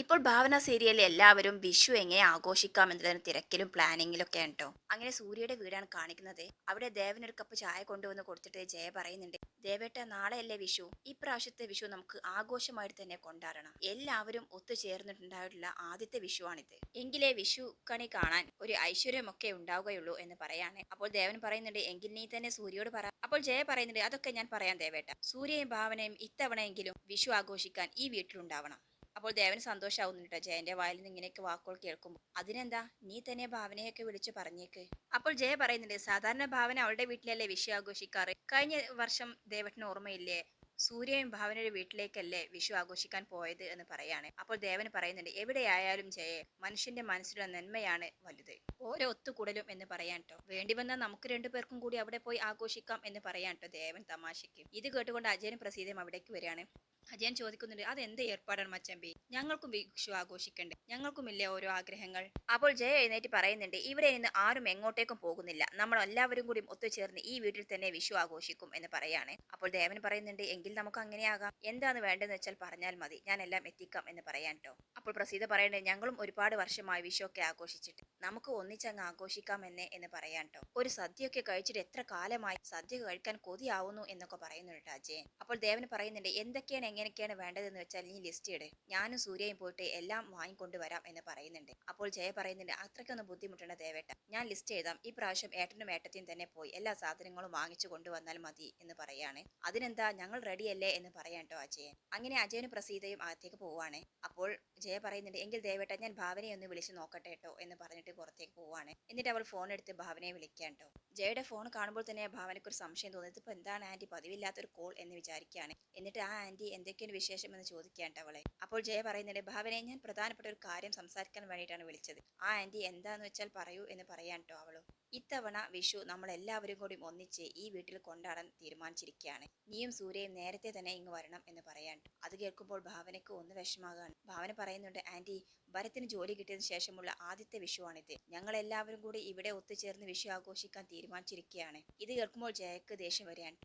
ഇപ്പോൾ ഭാവന സീരിയലിൽ എല്ലാവരും വിഷു എങ്ങനെ ആഘോഷിക്കാം എന്നതിന് തിരക്കിലും പ്ലാനിങ്ങിലും ഒക്കെ ഉണ്ടോ? അങ്ങനെ സൂര്യയുടെ വീടാണ് കാണിക്കുന്നത്. അവിടെ ദേവൻ ഒരു കപ്പ് ചായ കൊണ്ടുവന്ന് കൊടുത്തിട്ട് ജയ പറയുന്നുണ്ട് ദേവേട്ട നാളെയല്ലേ വിഷു? ഈ പ്രാവശ്യത്തെ വിഷു നമുക്ക് ആഘോഷമായിട്ട് തന്നെ കൊണ്ടാടണം. എല്ലാവരും ഒത്തുചേർന്നിട്ടുണ്ടായിട്ടുള്ള ആദ്യത്തെ വിഷുവാണിത്. എങ്കിലേ വിഷു കണി കാണാൻ ഒരു ഐശ്വര്യമൊക്കെ ഉണ്ടാവുകയുള്ളൂ എന്ന് പറയാണ്. അപ്പോൾ ദേവൻ പറയുന്നുണ്ട് എങ്കിൽ നീ തന്നെ സൂര്യയോട് പറ. അപ്പോൾ ജയ പറയുന്നുണ്ട് അതൊക്കെ ഞാൻ പറയാം ദേവേട്ട. സൂര്യയും ഭാവനയും ഇത്തവണയെങ്കിലും വിഷു ആഘോഷിക്കാൻ ഈ വീട്ടിലുണ്ടാവണം. അപ്പോൾ ദേവന് സന്തോഷാവുന്നുണ്ട് ജയന്റെ വായിൽ നിന്ന് ഇങ്ങനെയൊക്കെ വാക്കുകൾ കേൾക്കുമ്പോൾ. അതിനെന്താ? നീ തന്നെ ഭാവനയൊക്കെ വിളിച്ചു പറഞ്ഞേക്ക്. അപ്പോൾ ജയ പറയുന്നുണ്ട് സാധാരണ ഭാവന അവളുടെ വീട്ടിലല്ലേ വിഷു ആഘോഷിക്കാറ്? കഴിഞ്ഞ വർഷം ദേവട്ടിന് ഓർമ്മയില്ലേ? സൂര്യയും ഭാവനയുടെ വീട്ടിലേക്കല്ലേ വിഷു ആഘോഷിക്കാൻ പോയത് എന്ന് പറയാണ്. അപ്പോൾ ദേവൻ പറയുന്നുണ്ട് എവിടെയായാലും ജയെ മനുഷ്യന്റെ മനസ്സിലുള്ള നന്മയാണ് വലുത്. ഓരോ ഒത്തുകൂടലും എന്ന് പറയാൻ കേട്ടോ വേണ്ടി വന്നാൽ നമുക്ക് രണ്ടുപേർക്കും കൂടി അവിടെ പോയി ആഘോഷിക്കാം എന്ന് പറയാൻ കേട്ടോ ദേവൻ തമാശയ്ക്ക്. ഇത് കേട്ടുകൊണ്ട് അജയൻ പ്രസീതയും അവിടേക്ക് വരികയാണ്. അജയൻ ചോദിക്കുന്നുണ്ട്. അതെന്ത് ഏർപ്പാടാണ് മച്ചമ്പി? ഞങ്ങൾക്കും വിഷു ആഘോഷിക്കണ്ടേ? ഞങ്ങൾക്കുമില്ലേ ഓരോ ആഗ്രഹങ്ങൾ? അപ്പോൾ ജയ എഴുന്നേറ്റ് പറയുന്നുണ്ട് ഇവിടെ നിന്ന് ആരും എങ്ങോട്ടേക്കും പോകുന്നില്ല. നമ്മൾ എല്ലാവരും കൂടി ഒത്തുചേർന്ന് ഈ വീട്ടിൽ തന്നെ വിഷു ആഘോഷിക്കും എന്ന് പറയാണ്. അപ്പോൾ ദേവൻ പറയുന്നുണ്ട് എങ്കിൽ നമുക്ക് അങ്ങനെയാകാം. എന്താണ് വേണ്ടതെന്ന് വെച്ചാൽ പറഞ്ഞാൽ മതി. ഞാൻ എല്ലാം എത്തിക്കാം എന്ന് പറയാൻ കേട്ടോ അപ്പോൾ പ്രസീത പറയേണ്ടത് ഞങ്ങളും ഒരുപാട് വർഷമായി വിഷു ഒക്കെ ആഘോഷിച്ചിട്ട് നമുക്ക് ഒന്നിച്ചങ്ങ് ആഘോഷിക്കാമെന്നേ എന്ന് പറയാൻ കേട്ടോ ഒരു സദ്യയൊക്കെ കഴിച്ചിട്ട് എത്ര കാലമായി സദ്യ കഴിക്കാൻ കൊതിയാവുന്നു എന്നൊക്കെ പറയുന്നുണ്ട് അജയൻ അപ്പോൾ ദേവന് പറയുന്നുണ്ട് എന്തൊക്കെയാണ് എങ്ങനെയൊക്കെയാണ് വേണ്ടതെന്ന് വെച്ചാൽ നീ ലിസ്റ്റ് ഇട്. ഞാനും സൂര്യയും പോയിട്ട് എല്ലാം വാങ്ങിക്കൊണ്ട് വരാം എന്ന് പറയുന്നുണ്ട്. അപ്പോൾ ജയ പറയുന്നുണ്ട് അത്രയ്ക്കൊന്നും ബുദ്ധിമുട്ടേണ്ട ദേവേട്ട. ഞാൻ ലിസ്റ്റ് എഴുതാം. ഈ പ്രാവശ്യം ഏട്ടനും ഏട്ടത്തിയും തന്നെ പോയി. എല്ലാ സാധനങ്ങളും വാങ്ങിച്ചു കൊണ്ടുവന്നാൽ മതി എന്ന് പറയാണ്. അതിനെന്താ? ഞങ്ങൾ റെഡിയല്ലേ എന്ന് പറയാൻ കേട്ടോ അജയൻ അങ്ങനെ അജയനും പ്രസീതയും അകത്തേക്ക് പോവാണ്. അപ്പോൾ ജയ പറയുന്നുണ്ട് എങ്കിൽ ദേവേട്ട ഞാൻ ഭാവനയെ ഒന്ന് വിളിച്ച് നോക്കട്ടെ കേട്ടോ എന്ന് പറഞ്ഞിട്ട് പുറത്തേക്ക് പോവാണ്. എന്നിട്ട് അവൾ ഫോൺ എടുത്ത് ഭാവനയെ വിളിക്കാൻ കേട്ടോ ജയയുടെ ഫോൺ കാണുമ്പോൾ തന്നെ ഭാവനയ്ക്ക് ഒരു സംശയം തോന്നി. ഇപ്പൊ എന്താണ് ആന്റി പതിവില്ലാത്തൊരു കോൾ എന്ന് വിചാരിക്കുകയാണ് എന്നിട്ട് ആ ആന്റി എന്തൊക്കെയാണ് വിശേഷം എന്ന് ചോദിക്കാൻ ട്ടോ അവളെ. അപ്പോൾ ജയ പറയുന്നുണ്ട് ഭാവനയെ ഞാൻ പ്രധാനപ്പെട്ട ഒരു കാര്യം സംസാരിക്കാൻ വേണ്ടിയിട്ടാണ് വിളിച്ചത്. ആ ആന്റി എന്താന്ന് വെച്ചാൽ പറയൂ എന്ന് പറയാൻ കേട്ടോ അവളും. ഇത്തവണ വിഷു നമ്മൾ എല്ലാവരും കൂടി ഒന്നിച്ച് ഈ വീട്ടിൽ കൊണ്ടാടാൻ തീരുമാനിച്ചിരിക്കുകയാണ്. നീയും സൂര്യയും നേരത്തെ തന്നെ ഇങ്ങ് വരണം എന്ന് പറയാൻ. അത് കേൾക്കുമ്പോൾ ഭാവനയ്ക്ക് ഒന്ന് വിഷമാകാണ് ഭാവന പറയുന്നുണ്ട് ആന്റി ഭരത്തിന് ജോലി കിട്ടിയതിന് ശേഷമുള്ള ആദ്യത്തെ വിഷുവാണിത്. ഞങ്ങൾ എല്ലാവരും കൂടി ഇവിടെ ഒത്തുചേർന്ന് വിഷു ആഘോഷിക്കാൻ തീരുമാനിച്ചിരിക്കുകയാണ്. ഇത് കേൾക്കുമ്പോൾ ജയക്ക് ദേഷ്യം വരികയാണ്.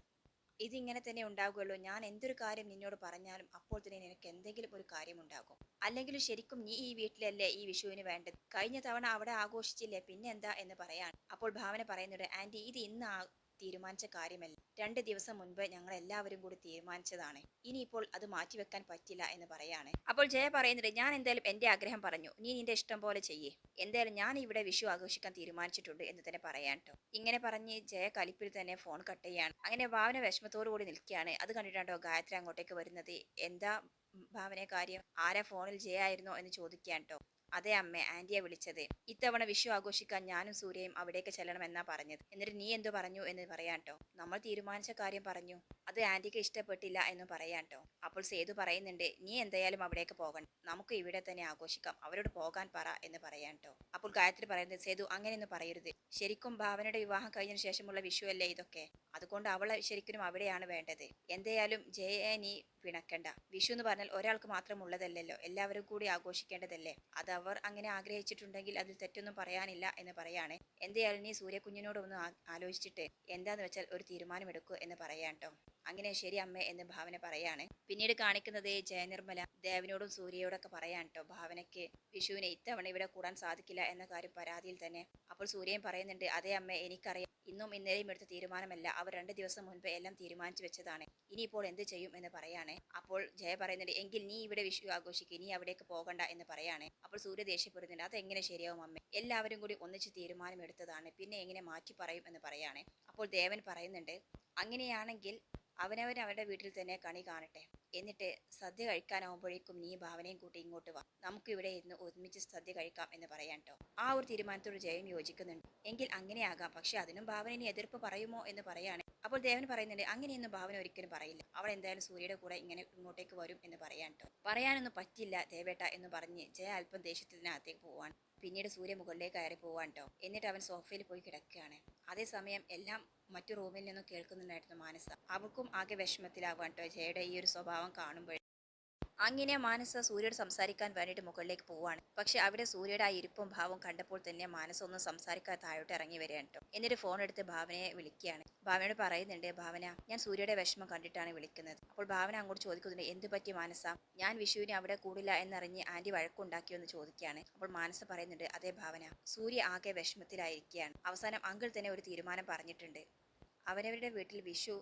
ഇതിങ്ങനെ തന്നെ ഉണ്ടാകുമല്ലോ ഞാൻ എന്തൊരു കാര്യം നിന്നോട് പറഞ്ഞാലും അപ്പോൾ തന്നെ നിനക്ക് എന്തെങ്കിലും ഒരു കാര്യം ഉണ്ടാകും. അല്ലെങ്കിൽ ശരിക്കും നീ ഈ വീട്ടിലല്ലേ ഈ വിഷുവിന് വേണ്ടത്? കഴിഞ്ഞ തവണ അവിടെ ആഘോഷിച്ചില്ലേ? പിന്നെന്താ എന്ന് പറയാണ് അപ്പോൾ ഭാവന പറയുന്നുണ്ട് ആന്റി ഇത് ഇന്ന് തീരുമാനിച്ച കാര്യമല്ല. രണ്ട് ദിവസം മുൻപ് ഞങ്ങൾ എല്ലാവരും കൂടി തീരുമാനിച്ചതാണ്. ഇനിയിപ്പോൾ അത് മാറ്റിവെക്കാൻ പറ്റില്ല എന്ന് പറയാണ്. അപ്പോൾ ജയ പറയുന്നുണ്ട് ഞാൻ എന്തായാലും എന്റെ ആഗ്രഹം പറഞ്ഞു. നീ നിന്റെ ഇഷ്ടം പോലെ ചെയ്യേ. എന്തായാലും ഞാൻ ഇവിടെ വിഷു ആഘോഷിക്കാൻ തീരുമാനിച്ചിട്ടുണ്ട് എന്ന് തന്നെ പറയാൻ കേട്ടോ ഇങ്ങനെ പറഞ്ഞ് ജയ കലിപ്പിൽ തന്നെ ഫോൺ കട്ട് ചെയ്യാണ്. അങ്ങനെ ഭാവന വിഷമത്തോടു കൂടി നിൽക്കുകയാണ്. അത് കണ്ടിട്ടാണ്ടോ ഗായത്രി അങ്ങോട്ടേക്ക് വരുന്നത്? എന്താ ഭാവന കാര്യം ആരാ ഫോണിൽ ജയായിരുന്നോ എന്ന് ചോദിക്കാൻ കേട്ടോ അതെ അമ്മ ആന്റിയെ വിളിച്ചത്. ഇത്തവണ വിഷു ആഘോഷിക്കാൻ ഞാനും സൂര്യയും അവിടേക്ക് ചെല്ലണമെന്നാ പറഞ്ഞത്. എന്നിട്ട് നീ എന്തു പറഞ്ഞു എന്ന് പറയാൻ കേട്ടോ നമ്മൾ തീരുമാനിച്ച കാര്യം പറഞ്ഞു. അത് ആന്റിക്ക് ഇഷ്ടപ്പെട്ടില്ല എന്ന് പറയാൻ കേട്ടോ അപ്പോൾ സേതു പറയുന്നുണ്ട് നീ എന്തായാലും അവിടേക്ക് പോകണം. നമുക്ക് ഇവിടെ തന്നെ ആഘോഷിക്കാം. അവരോട് പോകാൻ പറ എന്ന് പറയാൻ കേട്ടോ അപ്പോൾ ഗായത്രി പറയുന്നത് സേതു അങ്ങനെയൊന്നും പറയരുത്. ശരിക്കും ഭാവനയുടെ വിവാഹം കഴിഞ്ഞതിന് ശേഷമുള്ള വിഷു അല്ലേ ഇതൊക്കെ? അതുകൊണ്ട് അവളെ ശരിക്കും അവിടെയാണ് വേണ്ടത്. എന്തായാലും ജയ നീ പിണക്കണ്ട. വിഷു എന്ന് പറഞ്ഞാൽ ഒരാൾക്ക് മാത്രം ഉള്ളതല്ലല്ലോ എല്ലാവരും കൂടി ആഘോഷിക്കേണ്ടതല്ലേ? അത് അവർ അങ്ങനെ ആഗ്രഹിച്ചിട്ടുണ്ടെങ്കിൽ അതിൽ തെറ്റൊന്നും പറയാനില്ല എന്ന് പറയാണ്. എന്തായാലും നീ സൂര്യകുഞ്ഞിനോടൊന്ന് ആലോചിച്ചിട്ട് എന്താന്ന് വെച്ചാൽ ഒരു തീരുമാനമെടുക്കൂ എന്ന് പറയാം ട്ടോ അങ്ങനെ ശരി അമ്മ എന്ന് ഭാവന പറയാണ്. പിന്നീട് കാണിക്കുന്നത് ജയനിർമ്മല ദേവനോടും സൂര്യയോടൊക്കെ പറയാൻ കേട്ടോ ഭാവനയ്ക്ക് വിഷുവിനെ ഇത്തവണ ഇവിടെ കൂടാൻ സാധിക്കില്ല എന്ന കാര്യം പരാതിയിൽ തന്നെ. അപ്പോൾ സൂര്യൻ പറയുന്നുണ്ട് അതേ അമ്മ എനിക്കറിയാം. ഇന്നും ഇന്നലെയും എടുത്ത തീരുമാനമല്ല. അവർ രണ്ട് ദിവസം മുൻപ് എല്ലാം തീരുമാനിച്ചു വെച്ചതാണ്. ഇനിയിപ്പോൾ എന്ത് ചെയ്യും എന്ന് പറയാണ്. അപ്പോൾ ജയ പറയുന്നുണ്ട് എങ്കിൽ നീ ഇവിടെ വിഷു ആഘോഷിക്കുക നീ അവിടേക്ക് പോകണ്ട എന്ന് പറയാണ്. അപ്പോൾ സൂര്യ ദേഷ്യപ്പെടുന്നുണ്ട് അതെങ്ങനെ ശരിയാവും അമ്മ? എല്ലാവരും കൂടി ഒന്നിച്ച് തീരുമാനമെടുത്തതാണ്. പിന്നെ എങ്ങനെ മാറ്റി പറയും? എന്ന് പറയാണ്. അപ്പോൾ ദേവൻ പറയുന്നുണ്ട് അങ്ങനെയാണെങ്കിൽ അവനവൻ അവരുടെ വീട്ടിൽ തന്നെ കണി കാണട്ടെ. എന്നിട്ട് സദ്യ കഴിക്കാനാവുമ്പോഴേക്കും നീ ഭാവനയും കൂട്ടി ഇങ്ങോട്ട് വാ. നമുക്ക് ഇവിടെ ഇരുന്ന് ഒരുമിച്ച് സദ്യ കഴിക്കാം എന്ന് പറയാൻ കേട്ടോ ആ ഒരു തീരുമാനത്തോട് ജയൻ യോജിക്കുന്നുണ്ട്. എങ്കിൽ അങ്ങനെയാകാം. പക്ഷെ അതിനും ഭാവന ഇനി എതിർപ്പ് പറയുമോ എന്ന് പറയാണ്. അപ്പോൾ ദേവൻ പറയുന്നുണ്ട് അങ്ങനെയൊന്നും ഭാവന ഒരിക്കലും പറയില്ല. അവൾ എന്തായാലും സൂര്യയുടെ കൂടെ ഇങ്ങനെ ഇങ്ങോട്ടേക്ക് വരും എന്ന് പറയാൻ കേട്ടോ പറയാനൊന്നും പറ്റില്ല ദേവേട്ട എന്ന് പറഞ്ഞ് ജയ അല്പം ദേഷ്യത്തിനകത്തേക്ക് പോവാണ്. പിന്നീട് സൂര്യ മുകളിലേക്ക് കയറി പോവാൻ കേട്ടോ എന്നിട്ട് അവൻ സോഫയിൽ പോയി കിടക്കുകയാണ്. അതേസമയം എല്ലാം മറ്റു റൂമിൽ നിന്നും കേൾക്കുന്നുണ്ടായിരുന്നു മാനസ. അവൾക്കും ആകെ വിഷമത്തിലാവാൻ കേട്ടോ. ജയയുടെ ഈ ഒരു സ്വഭാവം കാണുമ്പോൾ. അങ്ങനെ മാനസ സൂര്യയോട് സംസാരിക്കാൻ വേണ്ടിയിട്ട് മുകളിലേക്ക് പോവാണ് പക്ഷെ അവിടെ സൂര്യയുടെ ആ ഇരിപ്പും ഭാവവും കണ്ടപ്പോൾ തന്നെ മാനസ ഒന്നും സംസാരിക്കാൻ താഴോട്ട് ഇറങ്ങി വരികയാണ് കേട്ടോ. എന്നിട്ട് ഫോൺ എടുത്ത് ഭാവനയെ വിളിക്കുകയാണ്. ഭാവനയോട് പറയുന്നുണ്ട് ഭാവന ഞാൻ സൂര്യയുടെ വിഷമം കണ്ടിട്ടാണ് വിളിക്കുന്നത്. അപ്പോൾ ഭാവന അങ്ങോട്ട് ചോദിക്കുന്നുണ്ട് എന്ത് പറ്റി മാനസ? ഞാൻ വിഷുവിനെ അവിടെ കൂടില്ല എന്നറിഞ്ഞ് ആന്റി വഴക്കുണ്ടാക്കിയോ എന്ന് ചോദിക്കുകയാണ്. അപ്പോൾ മാനസ പറയുന്നുണ്ട് അതേ ഭാവന സൂര്യ ആകെ വിഷമത്തിലായിരിക്കുകയാണ്. അവസാനം അങ്കിൾ തന്നെ ഒരു തീരുമാനം പറഞ്ഞിട്ടുണ്ട്. അവരവരുടെ വീട്ടിൽ വിഷു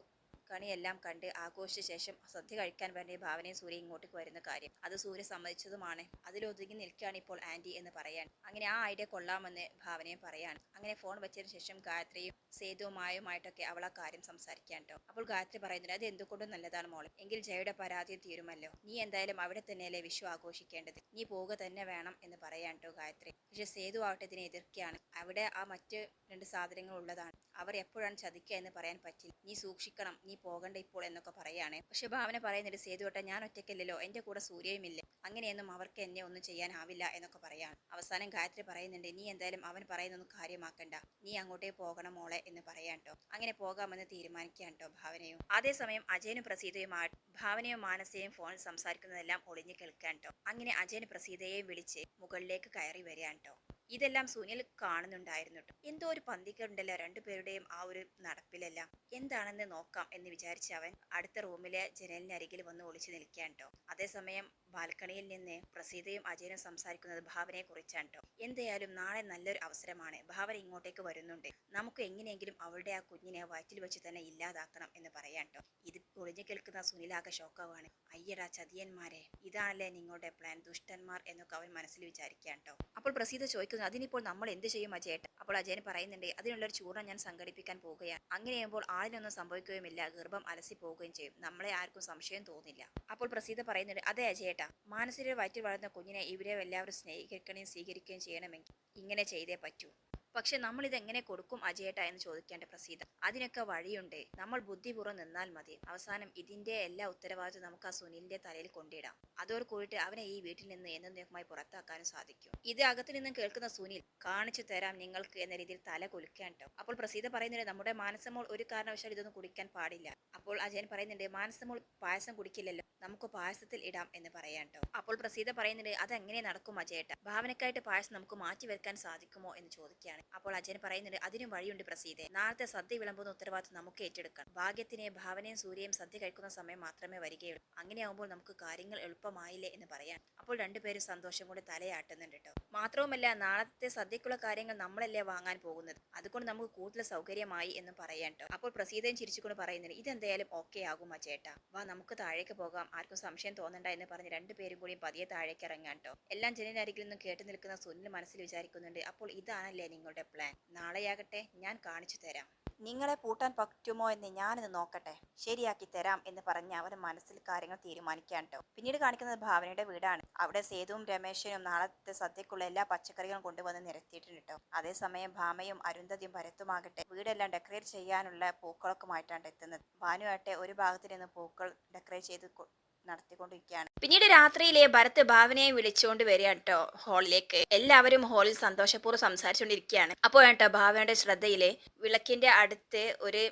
കണിയെല്ലാം കണ്ട് ആഘോഷിച്ച ശേഷം സദ്യ കഴിക്കാൻ വേണ്ടി ഭാവനയും സൂര്യ ഇങ്ങോട്ടേക്ക് വരുന്ന കാര്യം. അത് സൂര്യ സമ്മതിച്ചതുമാണ്. അതിലൊതുങ്ങി നിൽക്കുകയാണ് ഇപ്പോൾ ആന്റി എന്ന് പറയാൻ. അങ്ങനെ ആ ഐഡിയ കൊള്ളാമെന്ന് ഭാവനയും പറയാൻ. അങ്ങനെ ഫോൺ വെച്ചതിന് ശേഷം ഗായത്രിയും സേതുവുമായുമായിട്ടൊക്കെ അവൾ ആ കാര്യം സംസാരിക്കാൻ അപ്പോൾ ഗായത്രി പറയുന്നത് അത് എന്തുകൊണ്ടും നല്ലതാണ് മോളെ. എങ്കിൽ ജയയുടെ പരാതി തീരുമല്ലോ. നീ എന്തായാലും അവിടെ തന്നെയല്ലേ വിഷു ആഘോഷിക്കേണ്ടത്. നീ പോവുക തന്നെ വേണം എന്ന് പറയാൻ കേട്ടോ ഗായത്രി. പക്ഷെ സേതു ആവട്ടെ ഇതിനെ എതിർക്കുകയാണ്. അവിടെ ആ മറ്റ് രണ്ട് സാധനങ്ങൾ ഉള്ളതാണ്. അവർ എപ്പോഴാണ് ചതിക്കുക എന്ന് പറയാൻ പറ്റില്ല. നീ സൂക്ഷിക്കണം. നീ പോകണ്ട ഇപ്പോൾ എന്നൊക്കെ പറയാണ് പക്ഷെ ഭാവന പറയുന്നൊരു സേതുവട്ട ഞാൻ ഒറ്റയ്ക്കല്ലല്ലോ. എന്റെ കൂടെ സൂര്യയുമില്ല. അങ്ങനെയൊന്നും അവർക്ക് എന്നെ ഒന്നും ചെയ്യാനാവില്ല എന്നൊക്കെ പറയാണ് അവസാനം ഗായത്രി പറയുന്നുണ്ട് നീ എന്തായാലും അവൻ പറയുന്നൊന്നും കാര്യമാക്കണ്ട. നീ അങ്ങോട്ടേ പോകണം മോളെ എന്ന് പറയാൻ കേട്ടോ അങ്ങനെ പോകാമെന്ന് തീരുമാനിക്കാൻ ട്ടോ ഭാവനയും. അതേസമയം അജയനും പ്രസീതയും ഭാവനയും മാനസയും ഫോണിൽ സംസാരിക്കുന്നതെല്ലാം ഒളിഞ്ഞു കേൾക്കാൻ കേട്ടോ അങ്ങനെ അജയൻ പ്രസീതയെയും വിളിച്ച് മുകളിലേക്ക് കയറി വരികയാണ് ട്ടോ. ഇതെല്ലാം സുനിൽ കാണുന്നുണ്ടായിരുന്നു കേട്ടോ എന്തോ ഒരു പന്തിക്കുണ്ടല്ലോ രണ്ടുപേരുടെയും ആ ഒരു നടപ്പിലെല്ലാം. എന്താണെന്ന് നോക്കാം എന്ന് വിചാരിച്ച് അവൻ അടുത്ത റൂമിലെ ജനലിനരികിൽ വന്ന് ഒളിച്ചു നിൽക്കാൻ കേട്ടോ അതേസമയം ബാൽക്കണിയിൽ നിന്ന് പ്രസീതയും അജയനും സംസാരിക്കുന്നത് ഭാവനയെ കുറിച്ചാണ് കേട്ടോ എന്തായാലും നാളെ നല്ലൊരു അവസരമാണ്. ഭാവന ഇങ്ങോട്ടേക്ക് വരുന്നുണ്ട്. നമുക്ക് എങ്ങനെയെങ്കിലും അവളുടെ ആ കുഞ്ഞിനെ വയറ്റിൽ വെച്ച് തന്നെ ഇല്ലാതാക്കണം എന്ന് പറയാൻ കേട്ടോ ഇത് ഒളിഞ്ഞു കേൾക്കുന്ന സുനിലാകെ ഷോക്കാവാണ്. അയ്യടാ ചതിയന്മാരെ. ഇതാണല്ലേ നിങ്ങളുടെ പ്ലാൻ ദുഷ്ടന്മാർ എന്നൊക്കെ അവൻ മനസ്സിൽ വിചാരിക്കാൻ കേട്ടോ അപ്പോൾ പ്രസീത ചോദിക്കുന്നു അതിനിപ്പോൾ നമ്മൾ എന്ത് ചെയ്യും അജയേട്ട അപ്പോൾ അജയൻ പറയുന്നുണ്ട് അതിനുള്ളൊരു ചൂർണം ഞാൻ സംഘടിപ്പിക്കാൻ പോവുകയാണ് അങ്ങനെ ചെയ്യുമ്പോൾ ആളിനൊന്നും സംഭവിക്കുകയുമില്ല. ഗർഭം അലസി പോവുകയും ചെയ്യും. നമ്മളെ ആർക്കും സംശയം തോന്നില്ല. അപ്പോൾ പ്രസീത പറയുന്നുണ്ട് അതെ അജയേട്ട മാനസിക വയറ്റിൽ വളർന്ന കുഞ്ഞിനെ ഇവരെ എല്ലാവരും സ്നേഹിക്കുകയും സ്വീകരിക്കുകയും ചെയ്യണമെങ്കിൽ ഇങ്ങനെ ചെയ്തേ പറ്റൂ. പക്ഷെ നമ്മൾ ഇത് എങ്ങനെ കൊടുക്കും അജയേട്ട എന്ന് ചോദിക്കേണ്ട പ്രസീത. അതിനൊക്കെ വഴിയുണ്ട്. നമ്മൾ ബുദ്ധിപൂർവം നിന്നാൽ മതി. അവസാനം ഇതിന്റെ എല്ലാ ഉത്തരവാദിത്വം നമുക്ക് ആ സുനിലിന്റെ തലയിൽ കൊണ്ടിടാം. അതോട് കൂടിയിട്ട് അവനെ ഈ വീട്ടിൽ നിന്ന് എന്നേക്കുമായി പുറത്താക്കാനും സാധിക്കും. ഇത് അകത്തു നിന്നും കേൾക്കുന്ന സുനിൽ കാണിച്ചു തരാം നിങ്ങൾക്ക് എന്ന രീതിയിൽ തല കുലുക്കാൻ അപ്പോൾ പ്രസീത പറയുന്നുണ്ട് നമ്മുടെ മാനസമോൾ ഒരു കാരണവശാൽ ഇതൊന്നും കുടിക്കാൻ പാടില്ല. അപ്പോൾ അജയൻ പറയുന്നുണ്ട് മാനസമോൾ പായസം കുടിക്കില്ലല്ലോ. നമുക്ക് പായസത്തിൽ ഇടാം എന്ന് പറയാൻ കേട്ടോ അപ്പോൾ പ്രസീത പറയുന്നുണ്ട് അതെങ്ങനെ നടക്കും അജയേട്ട? ഭാവനക്കായിട്ട് പായസം നമുക്ക് മാറ്റി വെക്കാൻ സാധിക്കുമോ? എന്ന് ചോദിക്കുകയാണ്. അപ്പോൾ അജയൻ പറയുന്നുണ്ട് അതിനും വഴിയുണ്ട് പ്രസീതെ. നാളത്തെ സദ്യ വിളമ്പുന്ന ഉത്തരവാദിത്വം നമുക്ക് ഏറ്റെടുക്കണം ഭാഗ്യത്തിനെ ഭാവനയും സൂര്യയും സദ്യ കഴിക്കുന്ന സമയം മാത്രമേ വരികയുള്ളൂ. അങ്ങനെയാവുമ്പോൾ നമുക്ക് കാര്യങ്ങൾ എളുപ്പമായില്ലേ? എന്ന് പറയാൻ അപ്പോൾ രണ്ടുപേരും സന്തോഷം കൊണ്ട് തലയാട്ടുന്നുണ്ട് കേട്ടോ. മാത്രവുമല്ല നാളത്തെ സദ്യക്കുള്ള കാര്യങ്ങൾ നമ്മളല്ലേ വാങ്ങാൻ പോകുന്നത്. അതുകൊണ്ട് നമുക്ക് കൂടുതൽ സൗകര്യമായി എന്നും പറയാൻ കേട്ടോ. അപ്പോൾ പ്രസീതയും ചിരിച്ചുകൊണ്ട് പറയുന്നുണ്ട് ഇതെന്തായാലും ഓക്കെ ആകും ആ ചേട്ടാ. വാ നമുക്ക് താഴേക്ക് പോകാം. ആർക്കും സംശയം തോന്നണ്ട എന്ന് പറഞ്ഞ് രണ്ടുപേരും കൂടി പതിയെ താഴേക്ക് ഇറങ്ങാൻ കേട്ടോ. എല്ലാം ജനനരികിൽ നിന്നും കേട്ടു നിൽക്കുന്ന സുനിൽ മനസ്സിൽ വിചാരിക്കുന്നുണ്ട് അപ്പോൾ ഇതാണല്ലേ നിങ്ങളുടെ പ്ലാൻ നാളെയാകട്ടെ ഞാൻ കാണിച്ചു തരാം. നിങ്ങളെ പൂട്ടാൻ പറ്റുമോ എന്ന് ഞാനിത് നോക്കട്ടെ. ശരിയാക്കി തരാം എന്ന് പറഞ്ഞ് അവൻ മനസ്സിൽ കാര്യങ്ങൾ തീരുമാനിക്കാൻ പിന്നീട് കാണിക്കുന്നത് ഭാവനയുടെ വീടാണ്. അവിടെ സേതുവും രമേശനും നാളത്തെ സദ്യക്കുള്ള എല്ലാ പച്ചക്കറികളും കൊണ്ടുവന്ന് നിരത്തിയിട്ടുണ്ട് കേട്ടോ അതേസമയം ഭാമയും അരുന്ധതിയും ഭരത്തുമാകട്ടെ വീടെല്ലാം ഡെക്കറേറ്റ് ചെയ്യാനുള്ള പൂക്കളൊക്കെ ആയിട്ടാണ് എത്തുന്നത്. ഭാനുവാട്ടെ ഒരു ഭാഗത്ത് നിന്ന് പൂക്കൾ ഡെക്കറേറ്റ് ചെയ്ത് നടത്തിക്കൊണ്ടിരിക്കുകയാണ്. പിന്നീട് രാത്രിയിലെ ഭരത് ഭാവനയെ വിളിച്ചുകൊണ്ട് വരികയാണ് കേട്ടോ ഹാളിലേക്ക്. എല്ലാവരും ഹാളിൽ സന്തോഷപൂർവം സംസാരിച്ചുകൊണ്ടിരിക്കുകയാണ്. അപ്പോഴാണ് കേട്ടോ ഭാവനയുടെ ശ്രദ്ധയിലെ വിളക്കിന്റെ അടുത്ത് ഒരു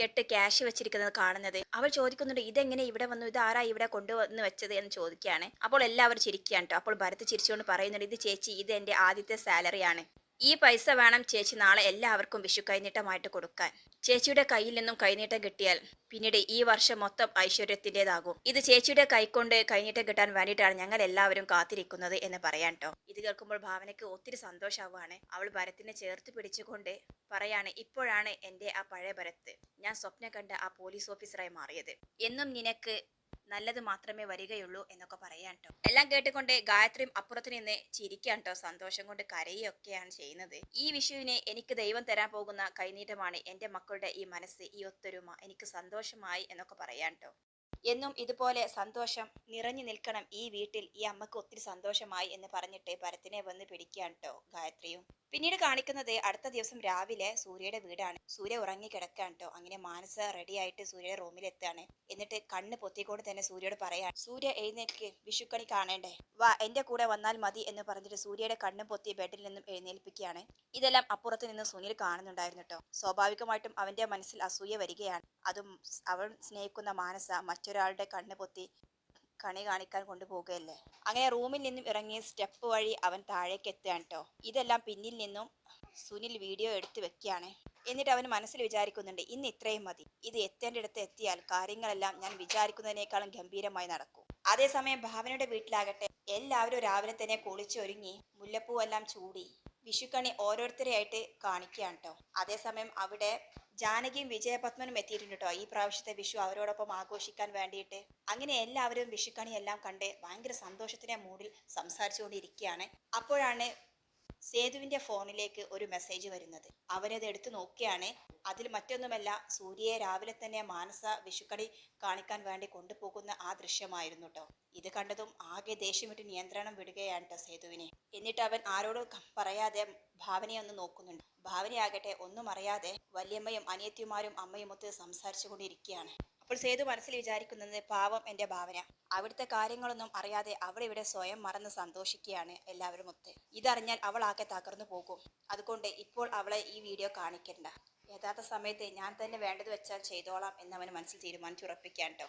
കെട്ട് ക്യാഷ് വെച്ചിരിക്കുന്നത് കാണുന്നത്. അവൾ ചോദിക്കുന്നുണ്ട് ഇതെങ്ങനെ ഇവിടെ വന്നു? ഇത് ആരാ ഇവിടെ കൊണ്ടുവന്ന് വെച്ചത്? എന്ന് ചോദിക്കുകയാണ്. അപ്പോൾ എല്ലാവരും ചിരിക്കുകയാണ് കേട്ടോ അപ്പോൾ ഭരത് ചിരിച്ചുകൊണ്ട് പറയുന്നുണ്ട് ഇത് ചേച്ചി ഇത് എന്റെ ആദ്യത്തെ സാലറിയാണ്. ഈ പൈസ വേണം ചേച്ചി നാളെ എല്ലാവർക്കും വിഷു കൈനീട്ടമായിട്ട് കൊടുക്കാൻ. ചേച്ചിയുടെ കയ്യിൽ നിന്നും കൈനീട്ടം കിട്ടിയാൽ പിന്നീട് ഈ വർഷം മൊത്തം ഐശ്വര്യത്തിന്റെതാകും. ഇത് ചേച്ചിയുടെ കൈക്കൊണ്ട് കൈനീട്ടം കിട്ടാൻ വേണ്ടിയിട്ടാണ് ഞങ്ങൾ എല്ലാവരും കാത്തിരിക്കുന്നത് എന്ന് പറയാൻ കേട്ടോ ഇത് കേൾക്കുമ്പോൾ ഭാവനയ്ക്ക് ഒത്തിരി സന്തോഷമാവാണ് അവൾ ഭരത്തിനെ ചേർത്ത് പിടിച്ചുകൊണ്ട് പറയാണ് ഇപ്പോഴാണ് എന്റെ ആ പഴയ ഭരത്ത്. ഞാൻ സ്വപ്നം കണ്ട ആ പോലീസ് ഓഫീസറായി മാറിയത്. എന്നും നിനക്ക് നല്ലത് മാത്രമേ വരികയുള്ളൂ എന്നൊക്കെ പറയാൻ ട്ടോ. എല്ലാം കേട്ടുകൊണ്ട് ഗായത്രിയും അപ്പുറത്ത് നിന്ന് ചിരിക്കാൻ ട്ടോ സന്തോഷം കൊണ്ട് കരയുകയൊക്കെയാണ് ചെയ്യുന്നത്. ഈ വിഷുവിന് എനിക്ക് ദൈവം തരാൻ പോകുന്ന കൈനീട്ടമാണ് എന്റെ മക്കളുടെ ഈ മനസ്സ് ഈ ഒത്തൊരുമ. എനിക്ക് സന്തോഷമായി എന്നൊക്കെ പറയാൻ ട്ടോ. എന്നും ഇതുപോലെ സന്തോഷം നിറഞ്ഞു നിൽക്കണം ഈ വീട്ടിൽ. ഈ അമ്മയ്ക്ക് ഒത്തിരി സന്തോഷമായി എന്ന് പറഞ്ഞിട്ട് ഭരത്തിനെ വന്ന് പിടിക്കാൻ ട്ടോ ഗായത്രിയും. പിന്നീട് കാണിക്കുന്നത് അടുത്ത ദിവസം രാവിലെ സൂര്യയുടെ വീടാണ്. സൂര്യ ഉറങ്ങി കിടക്കാണ് അങ്ങനെ മാനസ റെഡി ആയിട്ട് സൂര്യയുടെ റൂമിൽ എത്തുകയാണ്. എന്നിട്ട് കണ്ണ് പൊത്തിക്കൊണ്ട് തന്നെ സൂര്യയോട് പറയാണ് സൂര്യ എഴുന്നേൽക്ക് വിഷുക്കണി കാണേണ്ടേ? വാ എന്റെ കൂടെ വന്നാൽ മതി എന്ന് പറഞ്ഞിട്ട് സൂര്യയുടെ കണ്ണ് പൊത്തി ബെഡിൽ നിന്നും എഴുന്നേൽപ്പിക്കുകയാണ്. ഇതെല്ലാം അപ്പുറത്ത് നിന്ന് സുനിൽ കാണുന്നുണ്ടായിരുന്നു കേട്ടോ സ്വാഭാവികമായിട്ടും അവന്റെ മനസ്സിൽ അസൂയ വരികയാണ്. അതും അവൻ സ്നേഹിക്കുന്ന മാനസ മറ്റൊരാളുടെ കണ്ണ് പൊത്തി കണി കാണിക്കാൻ കൊണ്ടുപോകുകയല്ലേ അങ്ങനെ റൂമിൽ നിന്നും ഇറങ്ങി സ്റ്റെപ്പ് വഴി അവൻ താഴേക്ക് എത്തുകയാണ് കേട്ടോ ഇതെല്ലാം പിന്നിൽ നിന്നും സുനിൽ വീഡിയോ എടുത്തു വെക്കുകയാണ്. എന്നിട്ട് അവൻ മനസ്സിൽ വിചാരിക്കുന്നുണ്ട് ഇന്ന് ഇത്രയും മതി. ഇത് എത്തേണ്ടിടത്ത് എത്തിയാൽ കാര്യങ്ങളെല്ലാം ഞാൻ വിചാരിക്കുന്നതിനേക്കാളും ഗംഭീരമായി നടക്കും. അതേസമയം ഭാവനയുടെ വീട്ടിലാകട്ടെ എല്ലാവരും രാവിലെ തന്നെ കുളിച്ചൊരുങ്ങി മുല്ലപ്പൂവെല്ലാം ചൂടി വിഷുക്കണി ഓരോരുത്തരെയായിട്ട് കാണിക്കുകയാണ് കേട്ടോ അതേസമയം അവിടെ ജാനകിയും വിജയപത്മനും എത്തിയിട്ടുണ്ട് കേട്ടോ ഈ പ്രാവശ്യത്തെ വിഷു അവരോടൊപ്പം ആഘോഷിക്കാൻ വേണ്ടിയിട്ട്. അങ്ങനെ എല്ലാവരും വിഷുക്കണി എല്ലാം കണ്ട് ഭയങ്കര സന്തോഷത്തിന്റെ മൂഡിൽ സംസാരിച്ചുകൊണ്ടിരിക്കുകയാണ്. അപ്പോഴാണ് സേതുവിന്റെ ഫോണിലേക്ക് ഒരു മെസ്സേജ് വരുന്നത്. അവനത് എടുത്തു നോക്കിയാണ്. അതിൽ മറ്റൊന്നുമല്ല സൂര്യയെ രാവിലെ തന്നെ മാനസ വിഷുക്കണി കാണിക്കാൻ വേണ്ടി കൊണ്ടുപോകുന്ന ആ ദൃശ്യമായിരുന്നു കേട്ടോ ഇത് കണ്ടതും ആകെ ദേഷ്യമിട്ട് നിയന്ത്രണം വിടുകയാണ് സേതുവിനെ. എന്നിട്ട് അവൻ ആരോടും പറയാതെ ഭാവനയെ ഒന്ന് നോക്കുന്നുണ്ട്. ഭാവനയാകട്ടെ ഒന്നും അറിയാതെ വല്യമ്മയും അനിയത്തിമാരും അമ്മയും ഒത്ത് സംസാരിച്ചു കൊണ്ടിരിക്കുകയാണ് അപ്പോൾ സേതു മനസ്സിൽ വിചാരിക്കുന്നത് പാവം എന്റെ ഭാവന. അവിടുത്തെ കാര്യങ്ങളൊന്നും അറിയാതെ അവൾ ഇവിടെ സ്വയം മറന്ന് സന്തോഷിക്കുകയാണ് എല്ലാവരും ഒത്ത്. ഇതറിഞ്ഞാൽ അവളാകെ തകർന്നു പോകും. അതുകൊണ്ട് ഇപ്പോൾ അവളെ ഈ വീഡിയോ കാണിക്കണ്ട. യഥാർത്ഥ സമയത്ത് ഞാൻ തന്നെ വേണ്ടത് വെച്ചാൽ ചെയ്തോളാം എന്നവന് മനസ്സിൽ തീരുമാനിച്ചുറപ്പിക്കാൻ കേട്ടോ.